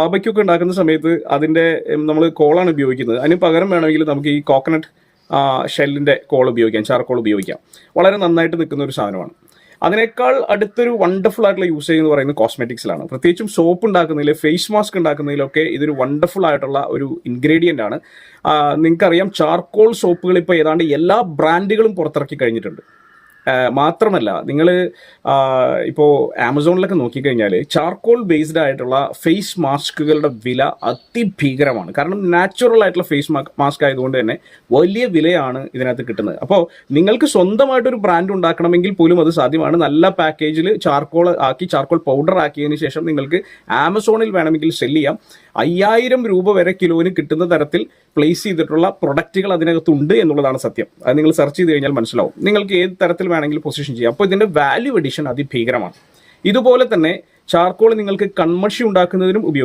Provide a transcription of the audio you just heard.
ബാബയ്ക്കൊക്കെ ഉണ്ടാക്കുന്ന സമയത്ത് അതിന്റെ നമ്മൾ കോളാണ് ഉപയോഗിക്കുന്നത്. അതിന് പകരം വേണമെങ്കിൽ നമുക്ക് ഈ കോക്കനട്ട് ഷെല്ലിന്റെ കോൾ ഉപയോഗിക്കാം ചാർക്കോൾ ഉപയോഗിക്കാം. വളരെ നന്നായിട്ട് നിൽക്കുന്ന ഒരു സാധനമാണ്. അതിനേക്കാൾ അടുത്തൊരു വണ്ടർഫുൾ ആയിട്ടുള്ള യൂസേജ് എന്ന് പറയുന്നത് കോസ്മെറ്റിക്സിലാണ് പ്രത്യേകിച്ചും സോപ്പ് ഉണ്ടാക്കുന്നതിൽ ഫേസ് മാസ്ക് ഉണ്ടാക്കുന്നതിലൊക്കെ ഇതൊരു വണ്ടർഫുൾ ആയിട്ടുള്ള ഒരു ഇൻഗ്രീഡിയന്റ് ആണ്. നിങ്ങൾക്കറിയാം ചാർക്കോൾ സോപ്പുകൾ ഇപ്പോൾ ഏതാണ്ട് എല്ലാ ബ്രാൻഡുകളും പുറത്തിറക്കി കഴിഞ്ഞിട്ടുണ്ട്. മാത്രമല്ല നിങ്ങൾ ഇപ്പോൾ ആമസോണിലൊക്കെ നോക്കിക്കഴിഞ്ഞാൽ ചാർക്കോൾ ബേസ്ഡ് ആയിട്ടുള്ള ഫേസ് മാസ്കുകളുടെ വില അതിഭീകരമാണ്. കാരണം നാച്ചുറൽ ആയിട്ടുള്ള ഫേസ് മാസ്ക് ആയതുകൊണ്ട് തന്നെ വലിയ വിലയാണ് ഇതിനകത്ത് കിട്ടുന്നത്. അപ്പോൾ നിങ്ങൾക്ക് സ്വന്തമായിട്ടൊരു ബ്രാൻഡ് ഉണ്ടാക്കണമെങ്കിൽ പോലും അത് സാധ്യമാണ്. നല്ല പാക്കേജിൽ ചാർക്കോൾ ആക്കി ചാർക്കോൾ പൗഡർ ആക്കിയതിന് ശേഷം നിങ്ങൾക്ക് ആമസോണിൽ വേണമെങ്കിൽ സെൽ ചെയ്യാം. അയ്യായിരം രൂപ വരെ കിലോന് കിട്ടുന്ന തരത്തിൽ പ്ലേസ് ചെയ്തിട്ടുള്ള പ്രൊഡക്റ്റുകൾ അതിനകത്തുണ്ട് എന്നുള്ളതാണ് സത്യം. അത് നിങ്ങൾ സെർച്ച് ചെയ്ത് കഴിഞ്ഞാൽ മനസ്സിലാവും. നിങ്ങൾക്ക് ഏത് തരത്തിൽ വേണമെങ്കിൽ പൊസിഷൻ ചെയ്യാം. അപ്പോൾ ഇതിന്റെ വാല്യൂ എഡിഷൻ അതിഭീകരമാണ്. ഇതുപോലെ തന്നെ ചാർക്കോൾ നിങ്ങൾക്ക് കൺമഷി ഉണ്ടാക്കുന്നതിനും ഉപയോഗിക്കാം.